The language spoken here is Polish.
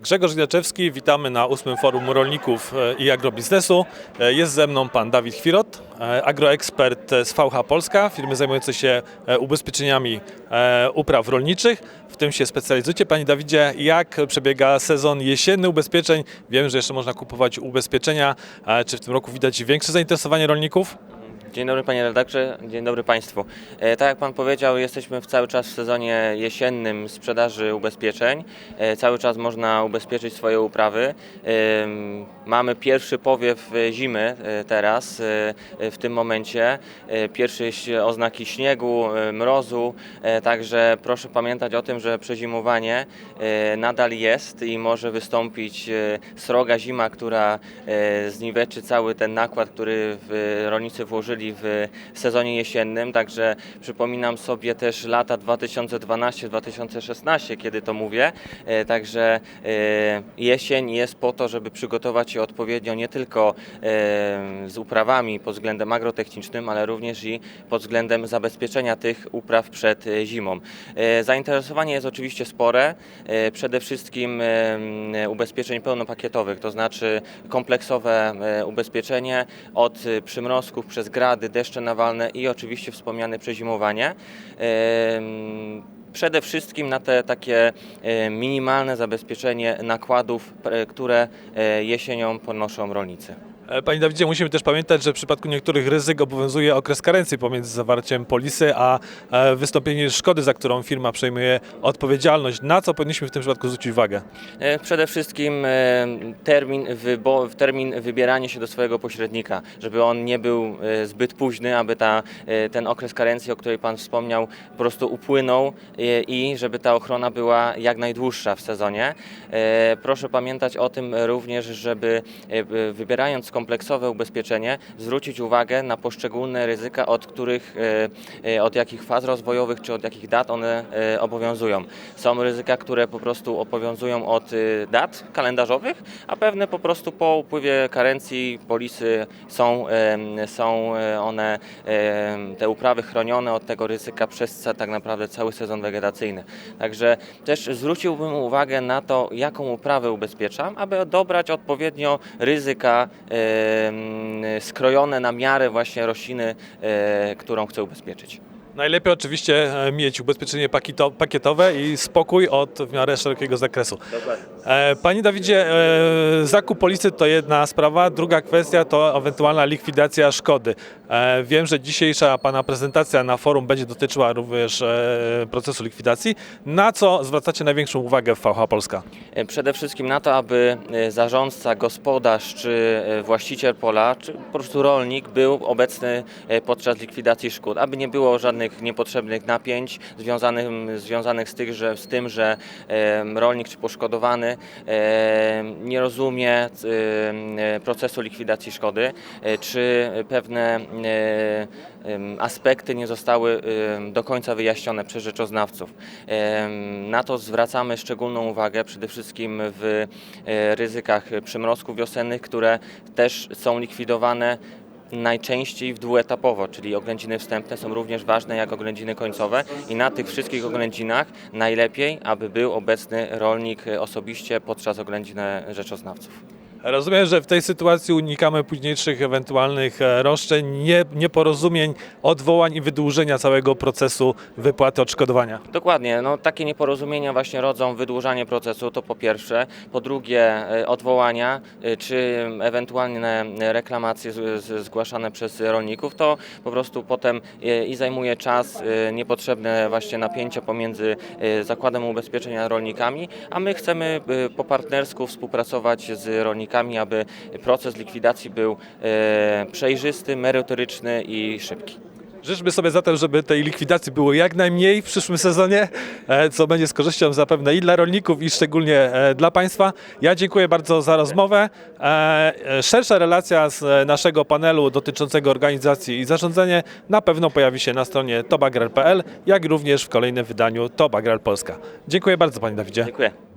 Grzegorz Inaczewski, witamy na ósmym forum rolników e, i agrobiznesu. E, Jest ze mną pan Dawid Chwirot, e, agroekspert z VH Polska, firmy zajmującej się ubezpieczeniami upraw rolniczych. W tym się specjalizujecie. Panie Dawidzie, jak przebiega sezon jesienny ubezpieczeń? Wiem, że jeszcze można kupować ubezpieczenia. Czy w tym roku widać większe zainteresowanie rolników? Dzień dobry panie redaktorze, dzień dobry państwu. E, tak jak pan powiedział, jesteśmy w cały czas w sezonie jesiennym sprzedaży ubezpieczeń. E, cały czas można ubezpieczyć swoje uprawy. Em, mamy pierwszy powiew e, zimy e, teraz, e, e, w tym momencie. E, pierwsze oznaki śniegu, e, mrozu, e, także proszę pamiętać o tym, że przezimowanie e, nadal jest i może wystąpić e, sroga zima, która e, zniweczy cały ten nakład, który w, rolnicy włożyli w sezonie jesiennym. Także przypominam sobie też lata 2012-2016, kiedy to mówię. E, Także e, jesień jest po to, żeby przygotować się odpowiednio nie tylko e, z uprawami pod względem agrotechnicznym, ale również i pod względem zabezpieczenia tych upraw przed zimą. Zainteresowanie jest oczywiście spore, przede wszystkim ubezpieczeń pełnopakietowych, to znaczy kompleksowe ubezpieczenie od przymrozków przez grady, deszcze nawalne i oczywiście wspomniane przezimowanie. Przede wszystkim na te takie minimalne zabezpieczenie nakładów, które e, jesienią ponoszą rolnicy. E, Panie Dawidzie, musimy też pamiętać, że w przypadku niektórych ryzyk obowiązuje okres karencji pomiędzy zawarciem polisy a e, wystąpieniem szkody, za którą firma przejmuje odpowiedzialność. Na co powinniśmy w tym przypadku zwrócić uwagę? E, Przede wszystkim termin, wybo- termin wybierania się do swojego pośrednika, żeby on nie był zbyt późny, aby ta, ten okres karencji, o której Pan wspomniał, po prostu upłynął i żeby ta ochrona była jak najdłuższa w sezonie. Proszę pamiętać o tym również, żeby wybierając kompleksowe ubezpieczenie, zwrócić uwagę na poszczególne ryzyka, od których, e, e, od jakich faz rozwojowych czy od jakich dat one e, obowiązują. Są ryzyka, które po prostu obowiązują od dat kalendarzowych, a pewne po prostu po upływie karencji polisy są, są one, te uprawy chronione od tego ryzyka przez tak naprawdę cały sezon wegetacyjny. Także też zwróciłbym uwagę na to, jaką uprawę ubezpieczam, aby dobrać odpowiednio ryzyka skrojone na miarę właśnie rośliny, e, którą chcę ubezpieczyć. Najlepiej oczywiście e, mieć ubezpieczenie pakito- pakietowe i spokój od w miarę szerokiego zakresu. E, Panie Dawidzie, e, zakup polisy to jedna sprawa, druga kwestia to ewentualna likwidacja szkody. Wiem, że dzisiejsza Pana prezentacja na forum będzie dotyczyła również procesu likwidacji. Na co zwracacie największą uwagę w VH Polska? Przede wszystkim na to, aby zarządca, gospodarz czy właściciel pola, czy po prostu rolnik był obecny podczas likwidacji szkód, aby nie było żadnych niepotrzebnych napięć związanych, związanych z, tych, że, z tym, że rolnik czy poszkodowany nie rozumie procesu likwidacji szkody, e, czy pewne e, aspekty nie zostały do końca wyjaśnione przez rzeczoznawców. Na to zwracamy szczególną uwagę przede wszystkim w e, ryzykach przymrozków wiosennych, które też są likwidowane najczęściej w dwuetapowo, czyli oględziny wstępne są również ważne jak oględziny końcowe i na tych wszystkich oględzinach najlepiej, aby był obecny rolnik e, osobiście podczas oględzin e, rzeczoznawców. Rozumiem, że w tej sytuacji unikamy późniejszych ewentualnych e, roszczeń, nie, nieporozumień, odwołań i wydłużenia całego procesu wypłaty odszkodowania. Dokładnie, no, takie nieporozumienia właśnie rodzą wydłużanie procesu, to po pierwsze. Po drugie e, odwołania, e, czy ewentualne reklamacje zgłaszane przez rolników, to po prostu potem i zajmuje czas, niepotrzebne właśnie napięcia pomiędzy Zakładem Ubezpieczenia rolnikami, a my chcemy po partnersku współpracować z rolnikami, aby proces likwidacji był e, przejrzysty, merytoryczny i szybki. Życzmy sobie zatem, żeby tej likwidacji było jak najmniej w przyszłym sezonie, e, co będzie z korzyścią zapewne i dla rolników, i szczególnie e, dla Państwa. Ja dziękuję bardzo za rozmowę. Szersza relacja z naszego panelu dotyczącego organizacji i zarządzania na pewno pojawi się na stronie tobagral.pl, jak również w kolejnym wydaniu Tobagral Polska. Dziękuję bardzo Panie Dawidzie. Dziękuję.